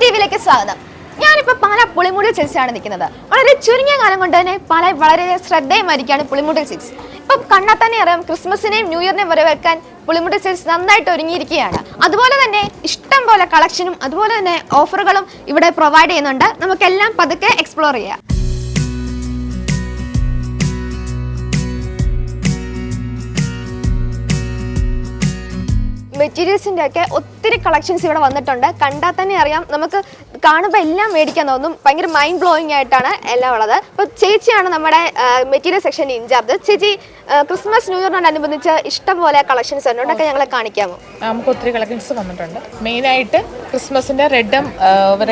ടിവിയിലേക്ക് സ്വാഗതം. ഞാനിപ്പോ പാല പുളിമുടിൽ ചിക്സാണ് നിൽക്കുന്നത്. വളരെ ചുരുങ്ങിയ കാലം കൊണ്ട് തന്നെ പാല വളരെ ശ്രദ്ധേയമായിരിക്കാണ് പുളിമുടിൽ സിൽസ് ഇപ്പൊ കണ്ടാൽ തന്നെ അറിയാം ക്രിസ്മസിനെയും ന്യൂ ഇയറിനെയും വരവേൽക്കാൻ പുളിമുടി സിൽസ് നന്നായിട്ട് ഒരുങ്ങിയിരിക്കുകയാണ്. അതുപോലെ തന്നെ ഇഷ്ടം പോലെ കളക്ഷനും അതുപോലെ തന്നെ ഓഫറുകളും ഇവിടെ പ്രൊവൈഡ് ചെയ്യുന്നുണ്ട്. നമുക്കെല്ലാം പതുക്കെ എക്സ്പ്ലോർ ചെയ്യാം. മെറ്റീരിയൽസിന്റെ ഒക്കെ ഒത്തിരി കളക്ഷൻസ് ഇവിടെ വന്നിട്ടുണ്ട്. കണ്ടാൽ തന്നെ അറിയാം. നമുക്ക് കാണുമ്പോൾ എല്ലാം മേടിക്കാൻ തോന്നും. ഭയങ്കര മൈൻഡ് ബ്ലോയിങ് ആയിട്ടാണ് എല്ലാം ഉള്ളത്. അപ്പോൾ ചേച്ചിയാണ് നമ്മുടെ മെറ്റീരിയൽ സെക്ഷന്റെ ഇൻചാർജ് ചേച്ചി ക്രിസ്മസ് ന്യൂ ഇയറിനോടനുബന്ധിച്ച് ഇഷ്ടംപോലെ കളക്ഷൻസ് ഉണ്ടൊക്കെ ഞങ്ങളെ കാണിക്കാമോ? നമുക്ക് ഒത്തിരി കളക്ഷൻസ് വന്നിട്ടുണ്ട്. മെയിനായിട്ട് ക്രിസ്മസിന്റെ റെഡും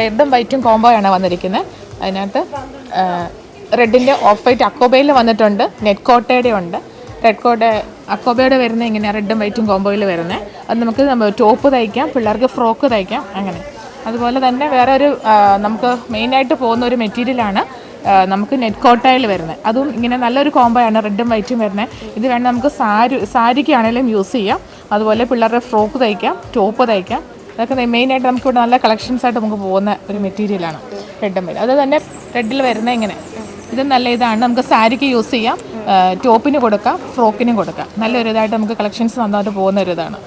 റെഡും വൈറ്റും കോംബോ ആണ് വന്നിരിക്കുന്നത്. അതിനകത്ത് റെഡിന്റെ ഓഫ് വൈറ്റ് അക്കോബയിൽ വന്നിട്ടുണ്ട്. നെറ്റ് കോട്ടയുടെ ഉണ്ട്. റെഡ് കോഡ് അക്കോബയുടെ വരുന്ന ഇങ്ങനെ റെഡും വൈറ്റും കോംബോയിൽ വരുന്നത് അത് നമുക്ക് ടോപ്പ് തയ്ക്കാം പിള്ളേർക്ക് ഫ്രോക്ക് തയ്ക്കാം അങ്ങനെ. അതുപോലെ തന്നെ വേറെ ഒരു നമുക്ക് മെയിനായിട്ട് പോകുന്ന ഒരു മെറ്റീരിയലാണ് നമുക്ക് നെറ്റ് കോട്ടയിൽ വരുന്നത് അതും ഇങ്ങനെ നല്ലൊരു ആണ് റെഡും വൈറ്റും വരുന്നത് ഇത് വേണം നമുക്ക് സാരി സാരിക്കാണെങ്കിലും യൂസ് ചെയ്യാം. അതുപോലെ പിള്ളേരുടെ ഫ്രോക്ക് തയ്ക്കാം ടോപ്പ് തയ്ക്കാം. അതൊക്കെ മെയിനായിട്ട് നമുക്ക് ഇവിടെ നല്ല കളക്ഷൻസ് ആയിട്ട് നമുക്ക് പോകുന്ന ഒരു മെറ്റീരിയലാണ് റെഡും വൈറ്റ് അത് തന്നെ റെഡിൽ വരുന്നത് ഇങ്ങനെ. ഇത് നല്ല ഇതാണ് നമുക്ക് സാരിക്ക് യൂസ് ചെയ്യാം. ടോപ്പിന് കൊടുക്കാം ഫ്രോക്കിനും കൊടുക്കാം. നല്ലൊരു ഇതായിട്ട് നമുക്ക് കളക്ഷൻസ് നന്നായിട്ട് പോകുന്ന ഒരു ഇതാണ്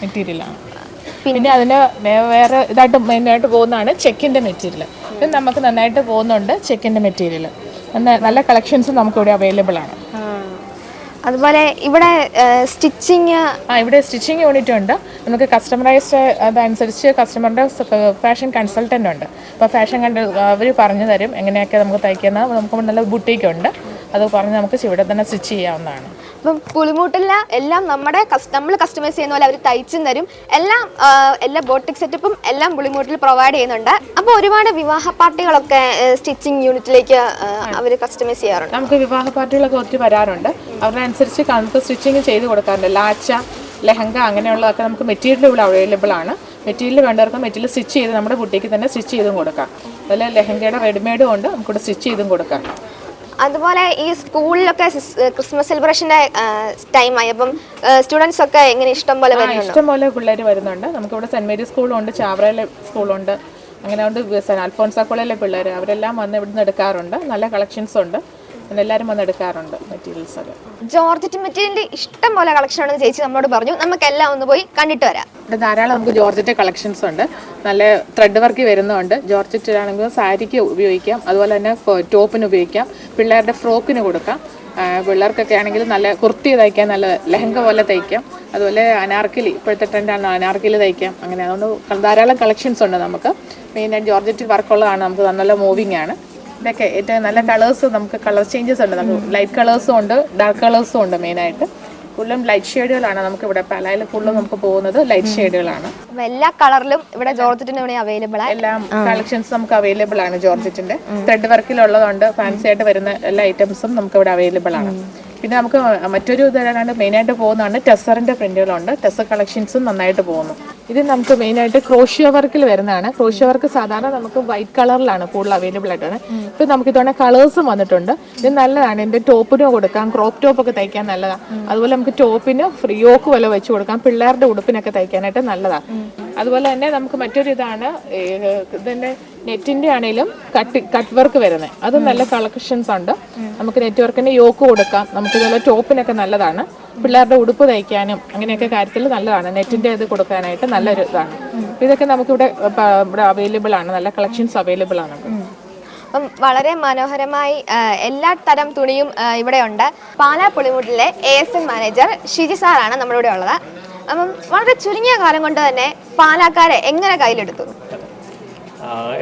മെറ്റീരിയലാണ്. പിന്നെ അതിന് വേറെ ഇതായിട്ട് മെയിനായിട്ട് പോകുന്നതാണ് ചെക്കിന്റെ മെറ്റീരിയൽ. ഇത് നമുക്ക് നന്നായിട്ട് പോകുന്നുണ്ട് ചെക്കിന്റെ മെറ്റീരിയൽ. നല്ല കളക്ഷൻസ് നമുക്കിവിടെ അവൈലബിൾ ആണ് അതുപോലെ ഇവിടെ സ്റ്റിച്ചിങ് ആ ഇവിടെ സ്റ്റിച്ചിങ് യൂണിറ്റ് ഉണ്ട്. നമുക്ക് കസ്റ്റമറൈസ്ഡ് അതനുസരിച്ച് കസ്റ്റമറിന്റെ ഫാഷൻ കൺസൾട്ടന്റ് ഉണ്ട്. അപ്പോൾ ഫാഷൻ കണ്ട അവർ പറഞ്ഞു തരും എങ്ങനെയൊക്കെ നമുക്ക് തയ്ക്കുന്ന നമുക്ക് നല്ല ബുട്ടീക്ക് ഉണ്ട് അത് പറഞ്ഞ് നമുക്ക് ഇവിടെ തന്നെ സ്റ്റിച്ച് ചെയ്യാവുന്നതാണ്. അപ്പം പുളിമൂട്ടില്ല എല്ലാം നമ്മുടെ നമ്മൾ കസ്റ്റമൈസ് ചെയ്യുന്ന പോലെ അവർ തയ്ച്ചും തരും. എല്ലാം എല്ലാ ബോട്ടിക് സെറ്റപ്പും എല്ലാം പുളിമൂട്ടിൽ പ്രൊവൈഡ് ചെയ്യുന്നുണ്ട്. അപ്പോൾ ഒരുപാട് വിവാഹ പാർട്ടികളൊക്കെ സ്റ്റിച്ചിങ് യൂണിറ്റിലേക്ക് അവർ കസ്റ്റമൈസ് ചെയ്യാറുണ്ട്. നമുക്ക് വിവാഹ പാർട്ടികളൊക്കെ ഒത്തിരി വരാറുണ്ട്. അവരുടെ അനുസരിച്ച് നമുക്ക് സ്റ്റിച്ചിങ് ചെയ്ത് കൊടുക്കാറുണ്ട്. ലാച്ച ലെഹങ്ക അങ്ങനെയുള്ളതൊക്കെ നമുക്ക് മെറ്റീരിയൽ ഇവിടെ അവൈലബിൾ ആണ്. മെറ്റീരിയൽ വേണ്ടവർക്ക് മെറ്റീരിയൽ സ്റ്റിച്ച് ചെയ്ത് നമ്മുടെ ബുട്ടിക്ക് തന്നെ സ്റ്റിച്ച് ചെയ്തും കൊടുക്കാം. അതുപോലെ ലെഹങ്കയുടെ റെഡിമെയ്ഡും ഉണ്ട്. നമുക്കിവിടെ സ്റ്റിച്ച് ചെയ്തും കൊടുക്കാം. അതുപോലെ ഈ സ്കൂളിലൊക്കെ ക്രിസ്മസ് സെലിബ്രേഷന്റെ ടൈമായി അപ്പം സ്റ്റുഡൻസ് ഒക്കെ എങ്ങനെ ഇഷ്ടം പോലെ വരുന്നുണ്ട്? ഇഷ്ടം ഇഷ്ടംപോലെ പിള്ളേർ വരുന്നുണ്ട്. നമുക്ക് ഇവിടെ സെന്റ് മേരീസ് സ്കൂളുണ്ട് ചാവറയിലെ സ്കൂളുണ്ട് അങ്ങനെ ഉണ്ട് സെന്റ് അൽഫോൺസ കോളേജിലെ പിള്ളേർ അവരെല്ലാം വന്ന് ഇവിടുന്ന് എടുക്കാറുണ്ട്. നല്ല കളക്ഷൻസ് ഉണ്ട്. എല്ലാവരും വന്ന് എടുക്കാറുണ്ട് മെറ്റീരിയൽസ് ഒക്കെ. ജോർജറ്റ് മെറ്റീരിയലിന്റെ ഇഷ്ടം പോലെ കളക്ഷൻ ഉണ്ടെന്ന് ചേച്ചി നമ്മളോട് പറഞ്ഞു. നമുക്കെല്ലാം ഒന്ന് പോയി കണ്ടിട്ട് വരാം. ഇവിടെ ധാരാളം നമുക്ക് ജോർജറ്റ് കളക്ഷൻസ് ഉണ്ട്. നല്ല ത്രെഡ് വർക്ക് വരുന്നുണ്ട്. ജോർജറ്റ് ആണെങ്കിൽ സാരിക്ക് ഉപയോഗിക്കാം. അതുപോലെ തന്നെ ടോപ്പിന് ഉപയോഗിക്കാം. പിള്ളേരുടെ ഫ്രോക്കിന് കൊടുക്കാം. പിള്ളേർക്കൊക്കെ ആണെങ്കിൽ നല്ല കുർത്തി തയ്ക്കാൻ നല്ല ലെഹങ്ക പോലെ തയ്ക്കാം. അതുപോലെ അനാർക്കലി ഇപ്പോഴത്തെ ട്രെൻഡാണ് അനാർക്കലി തയ്ക്കാം. അങ്ങനെ അതുകൊണ്ട് ധാരാളം കളക്ഷൻസ് ഉണ്ട് നമുക്ക്. മെയിനായിട്ട് ജോർജറ്റ് വർക്കുള്ളതാണ് നമുക്ക് നല്ല മൂവിങ് ആണ്. ഇതൊക്കെ ഏറ്റവും നല്ല കളേഴ്സ് നമുക്ക് കളർ ചേഞ്ചസ് ഉണ്ട്. നമുക്ക് ലൈറ്റ് കളേഴ്സും ഉണ്ട് ഡാർക്ക് കളേഴ്സും ഉണ്ട് മെയിനായിട്ട് ഫുള്ളും ലൈറ്റ് ഷെയ്ഡുകളാണ് നമുക്ക് ഇവിടെ പലായിൽ ഫുള്ളും നമുക്ക് പോകുന്നത് ലൈറ്റ് ഷെയ്ഡുകളാണ് എല്ലാ കളറിലും ഇവിടെ ജോർജറ്റിന്റെ ഇവിടെ അവൈലബിൾ ആണ് എല്ലാം കളക്ഷൻസ് നമുക്ക് അവൈലബിൾ ആണ് ജോർജറ്റിന്റെ. ത്രെഡ് വർക്കിലുള്ളതുകൊണ്ട് ഫാൻസി ആയിട്ട് വരുന്ന എല്ലാ ഐറ്റംസും നമുക്ക് ഇവിടെ അവൈലബിൾ ആണ്. പിന്നെ നമുക്ക് മറ്റൊരു ഇതാണ് മെയിനായിട്ട് പോകുന്നതാണ് ടെസറിന്റെ പ്രിന്റുകളുണ്ട്. ടെസർ കളക്ഷൻസും നന്നായിട്ട് പോകുന്നു. ഇത് നമുക്ക് മെയിനായിട്ട് ക്രോഷ്യ വർക്കിൽ വരുന്നതാണ്. ക്രോഷ്യ വർക്ക് സാധാരണ നമുക്ക് വൈറ്റ് കളറിലാണ് കൂടുതൽ അവൈലബിൾ ആയിട്ടാണ് ഇപ്പൊ നമുക്ക് ഇതോടെ കളേഴ്സും വന്നിട്ടുണ്ട്. ഇത് നല്ലതാണ്. ഇതിന്റെ ടോപ്പിനും കൊടുക്കാം. ക്രോപ്പ് ടോപ്പ് ഒക്കെ തയ്ക്കാൻ നല്ലതാണ് അതുപോലെ നമുക്ക് ടോപ്പിന് ഫ്രീ യോക്ക് വല വെച്ച് കൊടുക്കാം. പിള്ളേരുടെ ഉടുപ്പിനൊക്കെ തയ്ക്കാനായിട്ട് നല്ലതാണ് അതുപോലെ തന്നെ നമുക്ക് മറ്റൊരു ഇതാണ് ഇതിന്റെ നെറ്റിന്റെ ആണെങ്കിലും കട്ട് കട്ട് വർക്ക് വരുന്നത് അത് നല്ല കളക്ഷൻസ് ഉണ്ട്. നമുക്ക് നെറ്റ് വർക്കിന്റെ യോക്ക് കൊടുക്കാം. നമുക്ക് ഇതുപോലെ ടോപ്പിനൊക്കെ നല്ലതാണ്. പിള്ളേരുടെ ഉടുപ്പ് തയ്ക്കാനും അങ്ങനെയൊക്കെ കാര്യത്തിൽ നല്ലതാണ്. നെറ്റിന്റെ ഇത് കൊടുക്കാനായിട്ട് നല്ലൊരു ഇതാണ്. ഇതൊക്കെ നമുക്കിവിടെ ഇവിടെ അവൈലബിൾ ആണ്. നല്ല കളക്ഷൻസ് അവൈലബിൾ ആണ്. അപ്പം വളരെ മനോഹരമായി എല്ലാ തരം തുണിയും ഇവിടെ ഉണ്ട് Pala പുളിമുട്ടിലെ A S M manager Shiji സാറാണ് നമ്മുടെ ഇവിടെ ഉള്ളത്. അപ്പം വളരെ ചുരുങ്ങിയ കാലം കൊണ്ട് തന്നെ പാലാക്കാരെ എങ്ങനെ കയ്യിലെടുത്തു?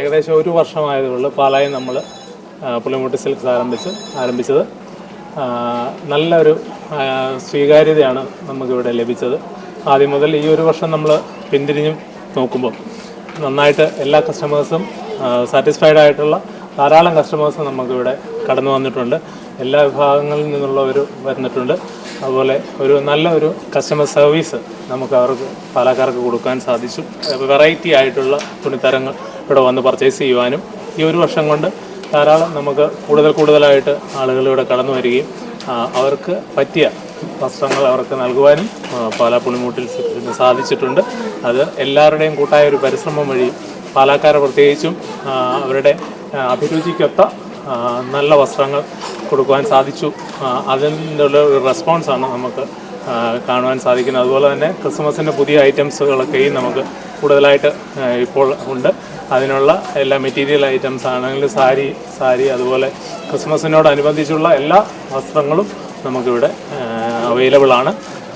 ഏകദേശം ഒരു വർഷമായതുള്ളൂ പാലായി നമ്മൾ പുളിമുട്ടി സിൽക്സ് ആരംഭിച്ച് ആരംഭിച്ചത്. നല്ലൊരു സ്വീകാര്യതയാണ് നമുക്കിവിടെ ലഭിച്ചത്. ആദ്യം മുതൽ ഈ ഒരു വർഷം നമ്മൾ പിന്തിരിഞ്ഞ് നോക്കുമ്പോൾ നന്നായിട്ട് എല്ലാ കസ്റ്റമേഴ്സും സാറ്റിസ്ഫൈഡ് ആയിട്ടുള്ള ധാരാളം കസ്റ്റമേഴ്സ് നമുക്കിവിടെ കടന്നു വന്നിട്ടുണ്ട്. എല്ലാ വിഭാഗങ്ങളിൽ നിന്നുള്ളവർ വരുന്നിട്ടുണ്ട്. അതുപോലെ ഒരു നല്ല ഒരു കസ്റ്റമർ സർവീസ് നമുക്ക് അവർക്ക് പാലക്കാർക്ക് കൊടുക്കാൻ സാധിച്ചു. വെറൈറ്റി ആയിട്ടുള്ള തുണിത്തരങ്ങൾ ഇവിടെ വന്ന് പർച്ചേസ് ചെയ്യുവാനും ഈ ഒരു വർഷം കൊണ്ട് ധാരാളം നമുക്ക് കൂടുതൽ കൂടുതലായിട്ട് ആളുകൾ ഇവിടെ കടന്നു വരികയും അവർക്ക് പറ്റിയ വസ്ത്രങ്ങൾ അവർക്ക് നൽകുവാനും പാലാ പുളിമൂട്ടിൽ സാധിച്ചിട്ടുണ്ട്. അത് എല്ലാവരുടെയും കൂട്ടായ ഒരു പരിശ്രമം വഴി പാലക്കാരെ പ്രത്യേകിച്ചും അവരുടെ അഭിരുചിക്കൊത്ത നല്ല വസ്ത്രങ്ങൾ കൊടുക്കുവാൻ സാധിച്ചു. അതിന്റെ ഉള്ള ഒരു റെസ്പോൺസാണ് നമുക്ക് കാണുവാൻ സാധിക്കുന്നത്. അതുപോലെ തന്നെ ക്രിസ്മസിന്റെ പുതിയ ഐറ്റംസുകളൊക്കെയും നമുക്ക് കൂടുതലായിട്ട് ഇപ്പോൾ ഉണ്ട്. അതിനുള്ള എല്ലാ മെറ്റീരിയൽ ഐറ്റംസ് ആണെങ്കിലും സാരി സാരി അതുപോലെ ക്രിസ്മസിനോടനുബന്ധിച്ചുള്ള എല്ലാ വസ്ത്രങ്ങളും നമുക്കിവിടെ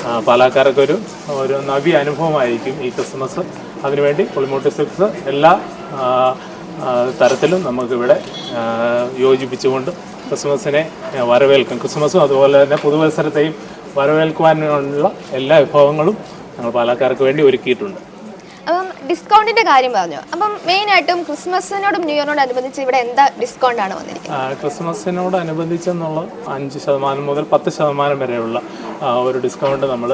ആ, പാലക്കാർക്ക് ഒരു ഒരു നവ്യ അനുഭവമായിരിക്കും ഈ ക്രിസ്മസ്. അതിനുവേണ്ടി പുളിമൂട്ടി സിൽക്സ് എല്ലാ തരത്തിലും നമുക്കിവിടെ യോജിപ്പിച്ചുകൊണ്ട് ക്രിസ്മസിനെ വരവേൽക്കും. ക്രിസ്മസും അതുപോലെ തന്നെ പുതുവത്സരത്തെയും വരവേൽക്കുവാനുള്ള എല്ലാ വിഭവങ്ങളും ഞങ്ങൾ പാലക്കാർക്ക് വേണ്ടി ഒരുക്കിയിട്ടുണ്ട്. അപ്പം ഡിസ്കൗണ്ടിന്റെ കാര്യം പറഞ്ഞു. അപ്പം മെയിൻ ആയിട്ടും ക്രിസ്മസിനോടും ന്യൂ ഇയറിനോട് അനുബന്ധിച്ച് ഇവിടെ എന്താ ഡിസ്കൗണ്ട് ആണ് വന്നിരിക്കുന്നത് ക്രിസ്മസിനോട് അനുബന്ധിച്ചെന്നുള്ള അഞ്ച് ശതമാനം മുതൽ പത്ത് ശതമാനം വരെയുള്ള ഒരു ഡിസ്കൗണ്ട് നമ്മൾ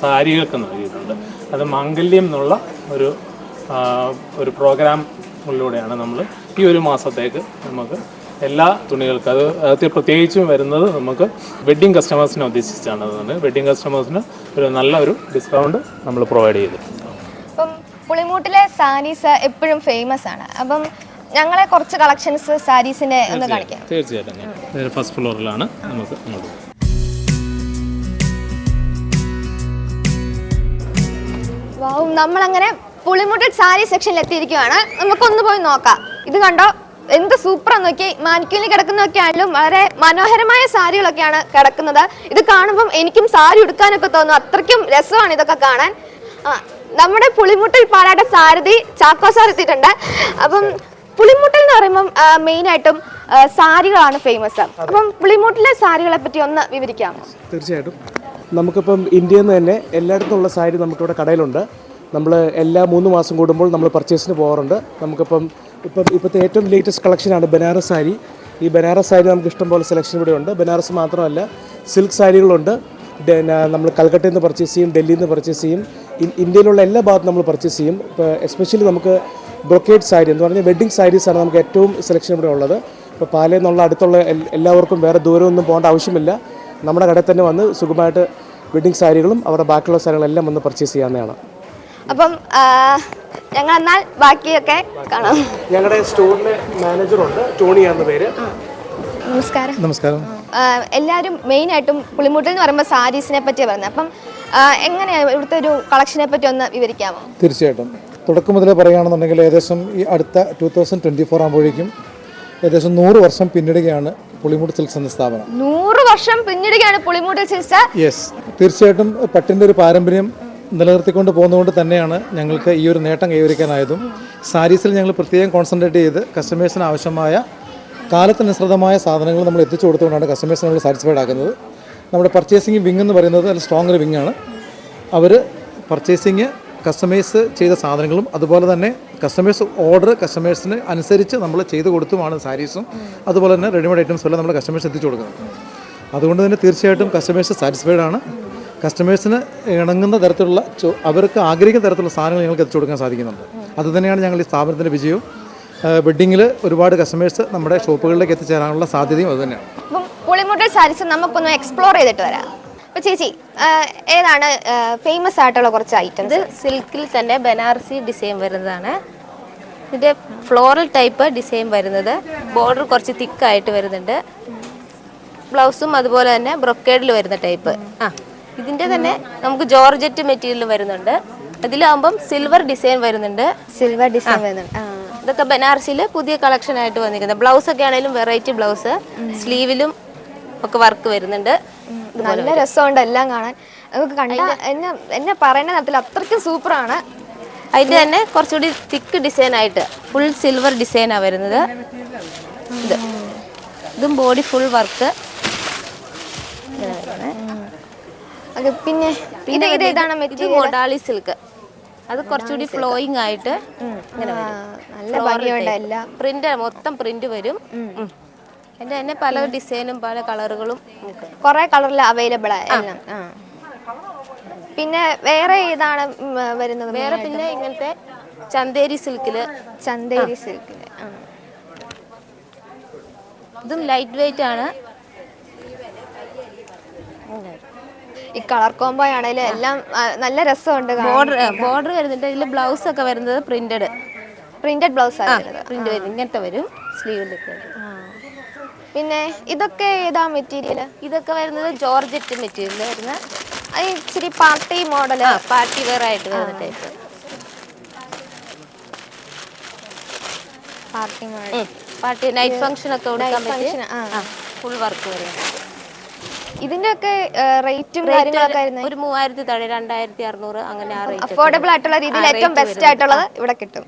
സാരികൾക്ക് നൽകിയിട്ടുണ്ട്. അത് മാംഗല്യം എന്നുള്ള ഒരു ഒരു ഒരു പ്രോഗ്രാമിലൂടെയാണ് നമ്മൾ ഈ ഒരു മാസത്തേക്ക് നമുക്ക് എല്ലാ തുണികൾക്കും അത് അത് പ്രത്യേകിച്ചും വരുന്നത് നമുക്ക് വെഡ്ഡിങ് കസ്റ്റമേഴ്സിനെ ഉദ്ദേശിച്ചാണ് അതുകൊണ്ട് വെഡ്ഡിങ് കസ്റ്റമേഴ്സിന് ഒരു നല്ല ഒരു ഡിസ്കൗണ്ട് നമ്മൾ പ്രൊവൈഡ് ചെയ്തു. അപ്പം പുളിമൂട്ടിലെ സാരീസ് എപ്പോഴും ഫേമസ് ആണ്. അപ്പം ഞങ്ങളെ കുറച്ച് കളക്ഷൻസ് സാരീസിന്റെ ഒന്ന് കാണിക്കാം. തീർച്ചയായിട്ടും. ഫസ്റ്റ് ഫ്ലോറിലാണ് നമുക്ക് നമ്മളങ്ങനെ പുളിമുട്ടിൽ സാരി സെക്ഷനിൽ എത്തിയിരിക്കുകയാണ്. നമുക്കൊന്ന് പോയി നോക്കാം. ഇത് കണ്ടോ? എന്ത് സൂപ്പർ നോക്കി മാനിക്കൂലിൽ കിടക്കുന്നതൊക്കെ ആണെങ്കിലും വളരെ മനോഹരമായ സാരികളൊക്കെയാണ് കിടക്കുന്നത്. ഇത് കാണുമ്പം എനിക്കും സാരി ഉടുക്കാനൊക്കെ തോന്നും. അത്രയ്ക്കും രസമാണ് ഇതൊക്കെ കാണാൻ. നമ്മുടെ പുളിമുട്ടിൽ പാലാട്ട സാരഥി ചാക്കോ സാർ എത്തിയിട്ടുണ്ട്. അപ്പം പുളിമുട്ടൽ എന്ന് പറയുമ്പം മെയിൻ ആയിട്ടും സാരികളാണ് ഫേമസ് അപ്പം പുളിമുട്ടിലെ സാരികളെ പറ്റി ഒന്ന് വിവരിക്കാമോ? തീർച്ചയായിട്ടും. നമുക്കിപ്പം ഇന്ത്യയിൽ നിന്ന് തന്നെ എല്ലായിടത്തും ഉള്ള സാരി നമുക്കിവിടെ കടയിലുണ്ട്. നമ്മൾ എല്ലാ മൂന്ന് മാസം കൂടുമ്പോൾ നമ്മൾ പർച്ചേസിന് പോകാറുണ്ട്. നമുക്കിപ്പം ഇപ്പം ഇപ്പോഴത്തെ ഏറ്റവും ലേറ്റസ്റ്റ് കളക്ഷനാണ് ബനാറസ് സാരി. ഈ ബനാറസ് സാരി നമുക്ക് ഇഷ്ടം പോലെ സെലക്ഷൻ ഇവിടെ ഉണ്ട്. ബനാറസ് മാത്രമല്ല സിൽക്ക് സാരികളുണ്ട്. നമ്മൾ കൽക്കട്ടയിൽ നിന്ന് പർച്ചേസ് ചെയ്യും ഡൽഹിയിൽ നിന്ന് പർച്ചേസ് ചെയ്യും ഇന്ത്യയിലുള്ള എല്ലാ ഭാഗത്തും നമ്മൾ പർച്ചേസ് ചെയ്യും. ഇപ്പോൾ എസ്പെഷ്യലി നമുക്ക് ബ്രൊക്കേഡ് സാരി എന്ന് പറഞ്ഞാൽ വെഡ്ഡിങ് സാരീസാണ് നമുക്ക് ഏറ്റവും സെലക്ഷൻ ഇവിടെ ഉള്ളത്. ഇപ്പോൾ പാലയിൽ നിന്നുള്ള അടുത്തുള്ള എല്ലാവർക്കും വേറെ ദൂരമൊന്നും പോകേണ്ട ആവശ്യമില്ല. നമ്മുടെ കടയിൽ തന്നെ വന്ന് സുഖമായിട്ട് വെഡ്ഡിങ് സാരികളും അവരുടെ ബാക്കിയുള്ള സാരികളെല്ലാം വന്ന് പർച്ചേസ് ചെയ്യാവുന്നതാണ്. അപ്പം ഞങ്ങൾ എന്നാൽ ബാക്കിയൊക്കെ കാണാം. ഞങ്ങളുടെ സ്റ്റോറിലെ മാനേജറുണ്ട് ടോണി എന്ന പേര്. നമസ്കാരം. നമസ്കാരം. എല്ലാവരും മെയിൻ ആയിട്ടും പുളിമുട്ടിൽ എന്ന് പറയുമ്പോൾ സാരീസിനെ പറ്റിയാണ് പറയുന്നത് അപ്പം എങ്ങനെയാണ് ഇവിടുത്തെ ഒരു കളക്ഷനെ പറ്റി ഒന്ന് വിവരിക്കാമോ? തീർച്ചയായിട്ടും. തുടക്കം മുതലേ പറയുകയാണെന്നുണ്ടെങ്കിൽ ഏകദേശം ഈ അടുത്ത ടൂ തൗസൻഡ് ട്വന്റി ഫോർ ആകുമ്പോഴേക്കും ഏകദേശം നൂറ് വർഷം പിന്നിടുകയാണ് പുളിമൂട്ട് സിൽക്സ് എന്ന സ്ഥാപനം. നൂറ് വർഷം പിന്നിടുകയാണ് പുളിമൂട്ട് സിൽക്സ്? യെസ് തീർച്ചയായിട്ടും പട്ടിന്റെ ഒരു പാരമ്പര്യം നിലനിർത്തിക്കൊണ്ട് പോകുന്നതുകൊണ്ട് തന്നെയാണ് ഞങ്ങൾക്ക് ഈ ഒരു നേട്ടം കൈവരിക്കാനായതും. സാരീസിൽ ഞങ്ങൾ പ്രത്യേകം കോൺസെൻട്രേറ്റ് ചെയ്ത് കസ്റ്റമേഴ്സിന് ആവശ്യമായ കാലത്തിനനുസൃതമായ സാധനങ്ങൾ നമ്മൾ എത്തിച്ചു കൊടുത്തുകൊണ്ടാണ് കസ്റ്റമേഴ്സിനെ നമ്മൾ സാറ്റിസ്ഫൈഡ് ആക്കുന്നത്. നമ്മുടെ പർച്ചേസിംഗ് വിങ് എന്ന് പറയുന്നത് നല്ല സ്ട്രോങ് ഒരു വിങ്ങാണ് അവർ പർച്ചേസിങ് കസ്റ്റമേഴ്സ് ചെയ്ത സാധനങ്ങളും അതുപോലെ തന്നെ കസ്റ്റമേഴ്സ് ഓർഡർ കസ്റ്റമേഴ്സിന് അനുസരിച്ച് നമ്മൾ ചെയ്ത് കൊടുത്തുമാണ് സാരീസും. അതുപോലെ തന്നെ റെഡിമെയ്ഡ് ഐറ്റംസ് എല്ലാം നമ്മൾ കസ്റ്റമേഴ്സ് എത്തിച്ചു കൊടുക്കുന്നത്. അതുകൊണ്ട് തന്നെ തീർച്ചയായിട്ടും കസ്റ്റമേഴ്സ് സാറ്റിസ്ഫൈഡ് ആണ്. കസ്റ്റമേഴ്സിന് ഇണങ്ങുന്ന തരത്തിലുള്ള അവർക്ക് ആഗ്രഹിക്കുന്ന തരത്തിലുള്ള സാധനങ്ങൾ ഞങ്ങൾക്ക് എത്തിച്ചു കൊടുക്കാൻ സാധിക്കുന്നുണ്ട്. അതുതന്നെയാണ് ഞങ്ങൾ ഈ സ്ഥാപനത്തിന്റെ വിജയവും. വെഡ്ഡിങ്ങിൽ ഒരുപാട് കസ്റ്റമേഴ്സ് നമ്മുടെ ഷോപ്പുകളിലേക്ക് എത്തിച്ചേരാനുള്ള സാധ്യതയും അതുതന്നെയാണ് അപ്പം പുളിമുട്ടിൽ സാരീസ് നമുക്കൊന്ന് എക്സ്പ്ലോർ ചെയ്തിട്ട് വരാം. അപ്പോൾ ചേച്ചി ഏതാണ് ഫേമസ് ആയിട്ടുള്ള കുറച്ച് ഐറ്റംസ് സിൽക്കിൽ തന്നെ ബനാറസി ഡിസൈൻ വരുന്നതാണ്. ഇതിന്റെ ഫ്ലോറൽ ടൈപ്പ് ഡിസൈൻ വരുന്നത്. ബോർഡർ കുറച്ച് തിക്കായിട്ട് വരുന്നുണ്ട്. ബ്ലൗസും അതുപോലെ തന്നെ ബ്രൊക്കേഡിൽ വരുന്ന ടൈപ്പ് ആ. ഇതിന്റെ തന്നെ നമുക്ക് ജോർജറ്റ് മെറ്റീരിയൽ വരുന്നുണ്ട്. അതിലാകുമ്പം സിൽവർ ഡിസൈൻ വരുന്നുണ്ട്. സിൽവർ ഡിസൈൻ വരുന്നുണ്ട്. ആ. ഇതൊക്കെ ബനാറസിയിൽ പുതിയ കളക്ഷൻ ആയിട്ട് വന്നിരിക്കുന്നത്. ബ്ലൗസ് ഒക്കെ ആണെങ്കിലും വെറൈറ്റി ബ്ലൗസ് സ്ലീവിലും ഒക്കെ വർക്ക് വരുന്നുണ്ട്. നല്ല രസമുണ്ട് എല്ലാം കാണാൻ. നമുക്ക് കണ്ട എന്നെ എന്നെ പറയുന്ന തരത്തിൽ അത്രയ്ക്കും സൂപ്പറാണ്. അതിന്റെ തന്നെ കുറച്ചുകൂടി തിക്ക് ഡിസൈൻ ആയിട്ട് ഫുൾ സിൽവർ ഡിസൈനാണ് വരുന്നത്. ഇത്. ഇതും ബോഡി ഫുൾ വർക്ക് അത് പിന്നെ ഇത് ഇത് ഇതാണ് ഇത് മെറ്റീരിയൽ മൊഡാളി സിൽക്ക് അത് കുറച്ചുകൂടി ഫ്ലോയിങ് ആയിട്ട് നല്ല ഭംഗിയുണ്ടല്ല പ്രിന്റ് മൊത്തം പ്രിന്റ് വരും. എന്റെ തന്നെ പല ഡിസൈനും പല കളറുകളും കുറെ കളറിൽ അവൈലബിൾ എല്ലാം. പിന്നെ വേറെ ഏതാണ് വരുന്നത് വേറെ പിന്നെ ഇങ്ങനത്തെ ചന്തേരി സിൽക്കിൽ ചന്തേരി സിൽക്കിൽ ഇതും ലൈറ്റ് വെയിറ്റ് ആണ് ഈ കളർ കോംബോ ആണെങ്കിലും എല്ലാം നല്ല രസമുണ്ട് ബോർഡർ ബോർഡർ വരുന്നുണ്ട്. ഇതിൽ ബ്ലൗസ് ഒക്കെ വരുന്നത് പ്രിന്റഡ് പ്രിന്റഡ് ബ്ലൗസ് പ്രിന്റ് വരും ഇങ്ങനത്തെ വരും സ്ലീവിലൊക്കെ പിന്നെ ഇതൊക്കെ ഏതാ മെറ്റീരിയൽ ഇതൊക്കെ വരുന്നത് ജോർജറ്റ് മെറ്റീരിയൽ വരുന്ന ഇച്ചിരി പാർട്ടി മോഡൽ പാർട്ടി വെയർ ആയിട്ട് വരുന്ന type party model party night function ഒക്കെ കൊടുക്കാൻ പറ്റിയ. ഫുൾ വർക്ക് വരുന്നത്. ഇതിന്റെ ഒക്കെ റേറ്റും കാര്യങ്ങളൊക്കെ ആയിരുന്നു? ഒരു മൂവായിരത്തി താഴെ രണ്ടായിരത്തി അറുന്നൂറ് അങ്ങനെ അഫോർഡബിൾ ആയിട്ടുള്ള രീതിയിൽ ഏറ്റവും ബെസ്റ്റ് ആയിട്ടുള്ളത് ഇവിടെ കിട്ടും.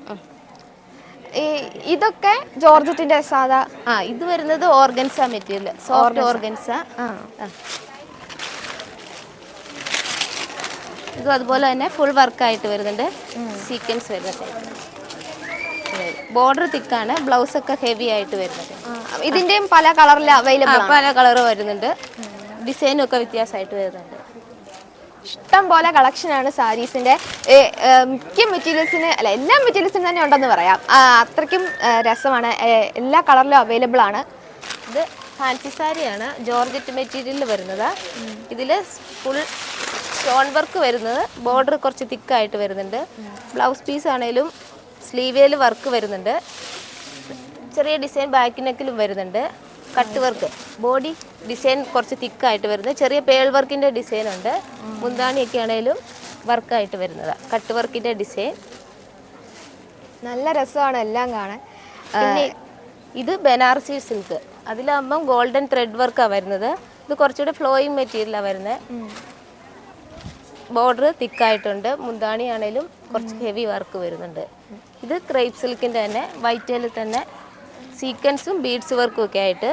ഇതൊക്കെ ജോർജറ്റിന്റെ സാധാ? ആ ഇത് വരുന്നത് ഓർഗൻസ മെറ്റീരിയൽ സോഫ്റ്റ് ഓർഗൻസ. ഇതും അതുപോലെ തന്നെ ഫുൾ വർക്കായിട്ട് വരുന്നുണ്ട്. സീക്വൻസ് വരുന്ന ബോർഡർ തിക്കാണ് ബ്ലൗസ് ഒക്കെ ഹെവി ആയിട്ട് വരുന്നത് ഇതിന്റെയും പല കളറിൽ അവൈലബിൾ പല കളർ വരുന്നുണ്ട്. ഡിസൈനും ഒക്കെ വ്യത്യാസമായിട്ട് വരുന്നുണ്ട്. ഇഷ്ടം പോലെ കളക്ഷനാണ് ആണ് സാരീസിന്റെ. മിക്ക മെറ്റീരിയൽസിന് അല്ല എല്ലാ മെറ്റീരിയൽസിനും തന്നെ ഉണ്ടെന്ന് പറയാം. അത്രയ്ക്കും രസമാണ്. എല്ലാ കളറിലും അവൈലബിൾ ആണ്. ഇത് ഫാൻസി സാരിയാണ്. ജോർജറ്റ് മെറ്റീരിയലിൽ വരുന്നത്. ഇതിൽ ഫുൾ സ്റ്റോൺ വർക്ക് വരുന്നത്. ബോർഡർ കുറച്ച് തിക്കായിട്ട് വരുന്നുണ്ട്. ബ്ലൗസ് പീസ് ആണെങ്കിലും സ്ലീവേൽ വർക്ക് വരുന്നുണ്ട്. ചെറിയ ഡിസൈൻ ബാക്ക് നെക്കിലും വരുന്നുണ്ട്. കട്ട് വർക്ക് ബോഡി ഡിസൈൻ കുറച്ച് തിക്കായിട്ട് വരുന്നത്. ചെറിയ പേൾ വർക്കിന്റെ ഡിസൈൻ ഉണ്ട്. മുന്താണിയൊക്കെ ആണെങ്കിലും വർക്കായിട്ട് വരുന്നത്. കട്ട് വർക്കിന്റെ ഡിസൈൻ. നല്ല രസമാണ് എല്ലാം കാണാൻ. പിന്നെ ഇത് ബനാറസി സിൽക്ക്. അതിലാകുമ്പം ഗോൾഡൻ ത്രെഡ് വർക്കാണ് വരുന്നത്. ഇത് കുറച്ചുകൂടെ ഫ്ലോയിങ് മെറ്റീരിയലാണ് വരുന്നത് ബോർഡർ തിക്കായിട്ടുണ്ട്. മുന്താണി ആണേലും കുറച്ച് ഹെവി വർക്ക് വരുന്നുണ്ട്. ഇത് ക്രേപ്പ് സിൽക്കിന്റെ തന്നെ വൈറ്റേൽ തന്നെ സീക്വൻസും ബീഡ്സ് വർക്കും ഒക്കെ ആയിട്ട്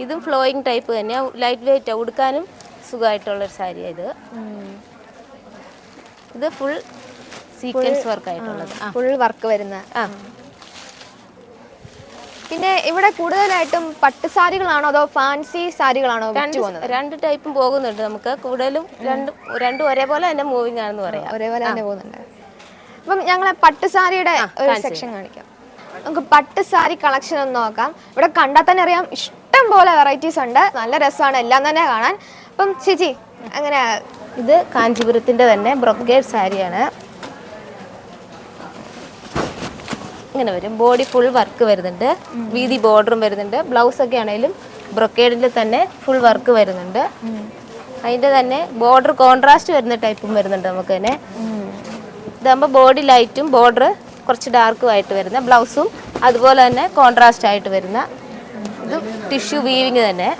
ഇതും ഫ്ലോയിങ് ടൈപ്പ് തന്നെയാണ് ലൈറ്റ് വെയിറ്റ് ഉടുക്കാനും സുഖമായിട്ടുള്ളൊരു സാരിയാണ് ഇത്. ഇത് ഫുൾ സീക്വൻസ് വർക്ക് ആയിട്ടുള്ളത്. ഫുൾ വർക്ക് വരുന്ന. ആ. പിന്നെ ഇവിടെ കൂടുതലായിട്ടും പട്ട് സാരികളാണോ അതോ ഫാൻസി സാരികളാണോ രണ്ട് ടൈപ്പും പോകുന്നുണ്ട് നമുക്ക്. കൂടുതലും രണ്ടും രണ്ടും ഒരേപോലെ തന്നെ മൂവിങ് ആണെന്ന് പറയാം. ഒരേപോലെ തന്നെ പോകുന്നുണ്ട്. അപ്പം ഞങ്ങളെ പട്ട് സാരിയുടെ ഒരു സെക്ഷൻ കാണിക്കാം. നമുക്ക് പട്ട് സാരി കളക്ഷൻ ഒന്ന് നോക്കാം. ഇവിടെ കണ്ടാൽ തന്നെ അറിയാം ഇഷ്ടം പോലെ വെറൈറ്റീസ് ഉണ്ട്. നല്ല രസമാണ്. എല്ലാം തന്നെ കാണാൻ. അപ്പം ചേച്ചി അങ്ങനെ ഇത് കാഞ്ചീപുരത്തിന്റെ തന്നെ ബ്രൊക്കേഡ് സാരിയാണ്. ഇങ്ങനെ വരും. ബോഡി ഫുൾ വർക്ക് വരുന്നുണ്ട്. വീതി ബോർഡറും വരുന്നുണ്ട്. ബ്ലൗസ് ഒക്കെ ആണെങ്കിലും ബ്രൊക്കേഡിൽ തന്നെ ഫുൾ വർക്ക് വരുന്നുണ്ട്. അതിന്റെ തന്നെ ബോർഡർ കോൺട്രാസ്റ്റ് വരുന്ന ടൈപ്പും വരുന്നുണ്ട് നമുക്ക് തന്നെ. ഇതാകുമ്പോൾ ബോഡി ലൈറ്റും ബോർഡർ കുറച്ച് ഡാർക്കും ആയിട്ട് വരുന്ന ബ്ലൗസും അതുപോലെ തന്നെ കോൺട്രാസ്റ്റ് ആയിട്ട് വരുന്ന ഇത് ടിഷ്യൂ വീവിങ് തന്നെ.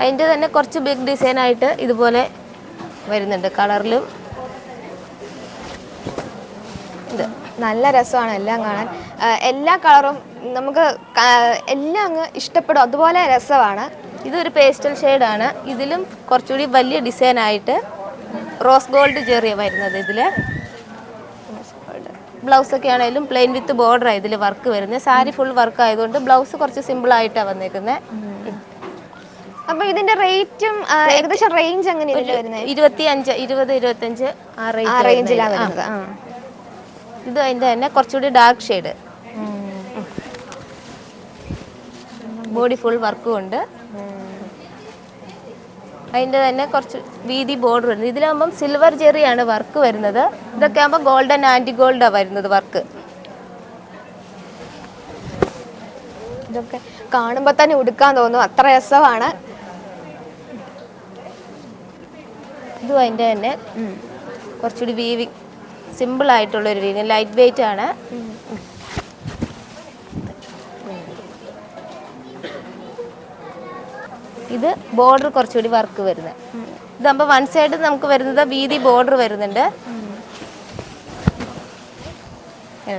അതിന്റെ തന്നെ കുറച്ച് ബിഗ് ഡിസൈൻ ആയിട്ട് ഇതുപോലെ വരുന്നുണ്ട് കളറിലും. ഇത്. നല്ല രസമാണ് എല്ലാം കാണാൻ. എല്ലാ കളറും നമുക്ക് എല്ലാം അങ്ങ് ഇഷ്ടപ്പെടും. അതുപോലെ രസമാണ്. ഇതൊരു പേസ്റ്റൽ ഷെയ്ഡാണ് ഇതിലും കുറച്ചുകൂടി വലിയ ഡിസൈൻ ആയിട്ട് റോസ് ഗോൾഡ് ചെറിയ വരുന്നത് ഇതിൽ ബ്ലൗസ് ഒക്കെ ആണെങ്കിലും പ്ലെയിൻ വിത്ത് ബോർഡർ ഇതിൽ വർക്ക് വരുന്നത് സാരി ഫുൾ വർക്ക് ആയതുകൊണ്ട് ബ്ലൗസ് കുറച്ച് സിമ്പിൾ ആയിട്ടാണ് വന്നേക്കുന്നത് അപ്പൊ ഇതിന്റെ റേറ്റും ഏകദേശം റേഞ്ച് എങ്ങനെയാണ് ഇരുപത്തി അഞ്ച് ഇരുപത് ആ റേഞ്ചിലാണ് വരുന്നത്. ഇത് അതിന്റെ തന്നെ കുറച്ചുകൂടി ഡാർക്ക് ഷെയ്ഡ് ബോഡി ഫുൾ വർക്കും ഉണ്ട്. അതിന്റെ തന്നെ കുറച്ച് വീതി ബോർഡർ വരുന്നത്. ഇതിലാകുമ്പം സിൽവർ ജെറിയാണ് വർക്ക് വരുന്നത്. ഇതൊക്കെ ആകുമ്പോൾ ഗോൾഡൻ ആന്റി ഗോൾഡാണ് വരുന്നത് വർക്ക് ഇതൊക്കെ കാണുമ്പോൾ തന്നെ ഉടുക്കാൻ തോന്നും. അത്ര രസമാണ്. ഇതും അതിന്റെ തന്നെ. കുറച്ചുകൂടി വീവിങ് സിമ്പിൾ ആയിട്ടുള്ള ഒരു വീവിങ് ലൈറ്റ് വെയിറ്റ് ആണ് ഇത് ബോർഡർ കുറച്ചുകൂടി വർക്ക് വരുന്നത്. ഇതാകുമ്പോൾ വൺ സൈഡ് നമുക്ക് വരുന്നത് വീതി ബോർഡർ വരുന്നുണ്ട്.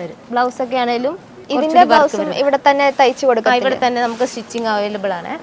വരും. ബ്ലൗസ് ഒക്കെ ആണെങ്കിലും ഇതിന്റെ ബ്ലൗസും ഇവിടെ തന്നെ തയ്ച്ചു കൊടുക്കാം ഇവിടെ തന്നെ നമുക്ക് സ്റ്റിച്ചിങ് അവൈലബിൾ ആണ്.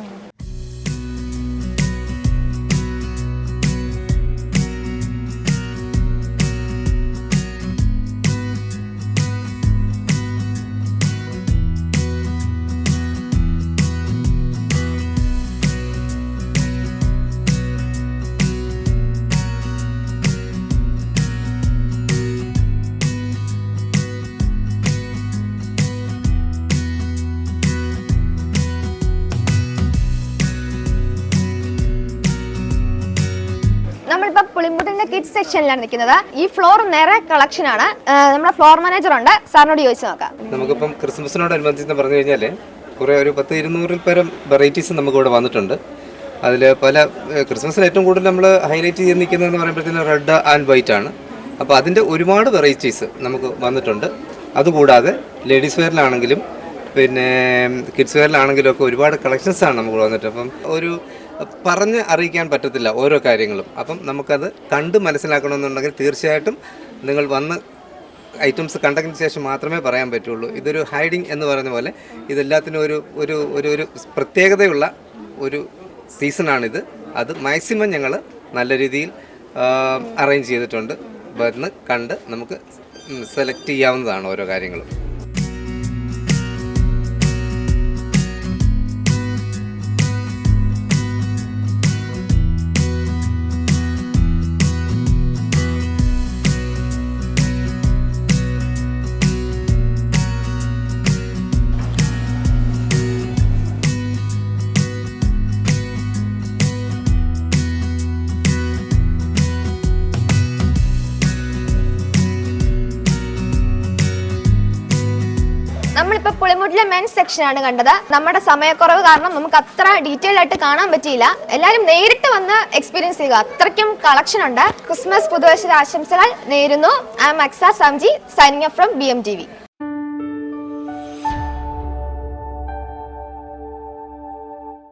കിഡ്സ് സെക്ഷനിലാണ് നിൽക്കുന്നത്. ഈ ഫ്ലോർ നിറയെ കളക്ഷൻ ആണ്. നമ്മുടെ ഫ്ലോർ മാനേജർ ഉണ്ട്. സാറിനോട് ചോദിച്ചു നോക്കാം. നമുക്കിപ്പം ക്രിസ്മസിനോടനുബന്ധിച്ച് പറഞ്ഞു കഴിഞ്ഞാൽ കുറേ ഒരു പത്ത് ഇരുന്നൂറിൽ പരം വെറൈറ്റീസ് നമുക്ക് ഇവിടെ വന്നിട്ടുണ്ട്. അതിൽ പല ക്രിസ്മസിൽ ഏറ്റവും കൂടുതൽ നമ്മൾ ഹൈലൈറ്റ് ചെയ്ത് നിൽക്കുന്നതെന്ന് പറയുമ്പോഴത്തേക്കും റെഡ് ആൻഡ് വൈറ്റ് ആണ്. അപ്പോൾ അതിന്റെ ഒരുപാട് വെറൈറ്റീസ് നമുക്ക് വന്നിട്ടുണ്ട്. അതുകൂടാതെ ലേഡീസ് വെയറിലാണെങ്കിലും പിന്നെ കിഡ്സ് വെയറിലാണെങ്കിലും ഒക്കെ ഒരുപാട് കളക്ഷൻസ് ആണ് നമുക്ക് വന്നിട്ട്. അപ്പം ഒരു പറഞ്ഞ് അറിയിക്കാൻ പറ്റത്തില്ല ഓരോ കാര്യങ്ങളും. അപ്പം നമുക്കത് കണ്ട് മനസ്സിലാക്കണമെന്നുണ്ടെങ്കിൽ തീർച്ചയായിട്ടും നിങ്ങൾ വന്ന് ഐറ്റംസ് കണ്ടതിന് ശേഷം മാത്രമേ പറയാൻ പറ്റുള്ളൂ. ഇതൊരു ഹൈഡിങ് എന്ന് പറയുന്ന പോലെ ഇതെല്ലാത്തിനും ഒരു ഒരു ഒരു ഒരു പ്രത്യേകതയുള്ള ഒരു സീസണാണിത്. അത് മാക്സിമം ഞങ്ങൾ നല്ല രീതിയിൽ അറേഞ്ച് ചെയ്തിട്ടുണ്ട്. വന്ന് കണ്ട് നമുക്ക് സെലക്ട് ചെയ്യാവുന്നതാണ് ഓരോ കാര്യങ്ങളും. നമ്മളിപ്പോ മെൻ സെക്ഷൻ ആണ് കണ്ടത്. നമ്മുടെ സമയക്കുറവ് കാരണം നമുക്ക് അത്ര ഡീറ്റെയിൽ ആയിട്ട് കാണാൻ പറ്റിയില്ല. എല്ലാവരും നേരിട്ട് വന്ന് എക്സ്പീരിയൻസ് ചെയ്യുക. അത്രയ്ക്കും കളക്ഷൻ ഉണ്ട്. ക്രിസ്മസ് പുതുവർഷ ആശംസകൾ നേരുന്നു. I'm Aksa Samji signing from B M T V